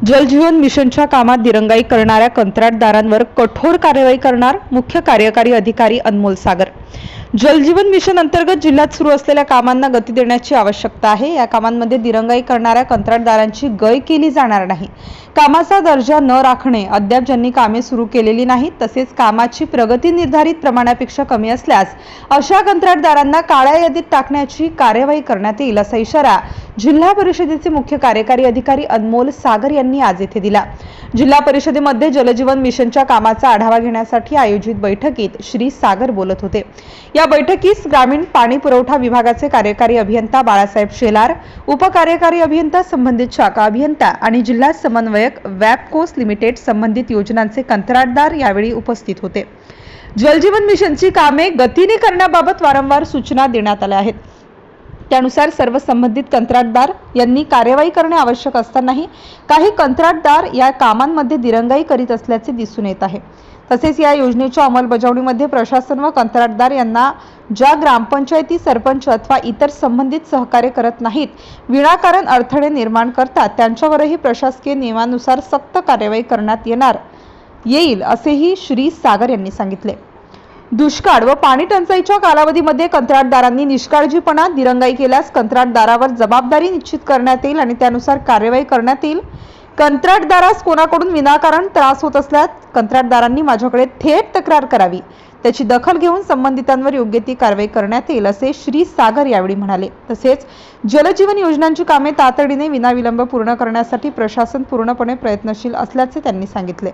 जलजीवन मिशनच्या कामात दिरंगाई करणाऱ्या कंत्राटदारांवर कठोर कार्यवाही करणार मुख्य कार्यकारी अधिकारी अनमोल सागर. जलजीवन मिशन अंतर्गत जिल्ह्यात सुरू असलेल्या कामांना गती देण्याची आवश्यकता आहे. या कामांमध्ये दिरंगाई करणाऱ्या कंत्राटदारांची गय केली जाणार नाही. कामाचा दर्जा न राखणे अद्याप ज्यांनी कामे सुरू केलेली नाहीत तसेच कामाची प्रगती निर्धारित प्रमाणापेक्षा कमी असल्यास अशा कंत्राटदारांना काळ्या यादीत टाकण्याची कार्यवाही करण्यात येईल असा इशारा जिल्हा परिषदेचे मुख्य कार्यकारी अधिकारी अनमोल सागर यांनी आज येथे दिला. जिल्हा परिषदेमध्ये जलजीवन मिशनच्या कामाचा आढावा घेण्यासाठी आयोजित बैठकीत श्री सागर बोलत होते. या बैठकीस ग्रामीण पाणी पुरवठा विभागाचे कार्यकारी अभियंता बाळासाहेब शेलार उपकार्यकारी अभियंता संबंधित शाखा अभियंता आणि जिल्हा समन्वयक वॅपकोस लिमिटेड संबंधित योजनांचे कंत्राटदार यावेळी उपस्थित होते. जलजीवन मिशनची कामे गतीने करण्याबाबत वारंवार सूचना देण्यात आल्या आहेत. त्यानुसार सर्व संबंधित कंत्राटदार यांनी कार्यवाही करणे आवश्यक असतानाही काही कंत्राटदार या कामांमध्ये दिरंगाई करीत असल्याचे दिसून येत आहे. तसेच या योजनेच्या अंमलबजावणीमध्ये प्रशासन व कंत्राटदार यांना ज्या ग्रामपंचायती सरपंच अथवा इतर संबंधित सहकार्य करत नाहीत विनाकारण अडथळे निर्माण करतात त्यांच्यावरही प्रशासकीय नियमानुसार सक्त कार्यवाही करण्यात येणार येईल असेही श्री सागर यांनी सांगितले. दुष्काळ व पाणी टंचाईच्या कालावधीमध्ये कंत्राटदारांनी निष्काळजीपणा दिरंगाई केल्यास कंत्राटदारावर जबाबदारी निश्चित करण्यात येईल आणि त्यानुसार कार्यवाही करण्यात येईल. कंत्राटदारास कोणाकडून विनाकारण त्रास होत असल्यास कंत्राटदारांनी माझ्याकडे थेट तक्रार करावी. त्याची दखल घेऊन संबंधितांवर योग्य ती कारवाई करण्यात येईल असे श्री सागर यावेळी म्हणाले. तसेच जलजीवन योजनांची कामे तातडीने विनाविलंब पूर्ण करण्यासाठी प्रशासन पूर्णपणे प्रयत्नशील असल्याचे त्यांनी सांगितले.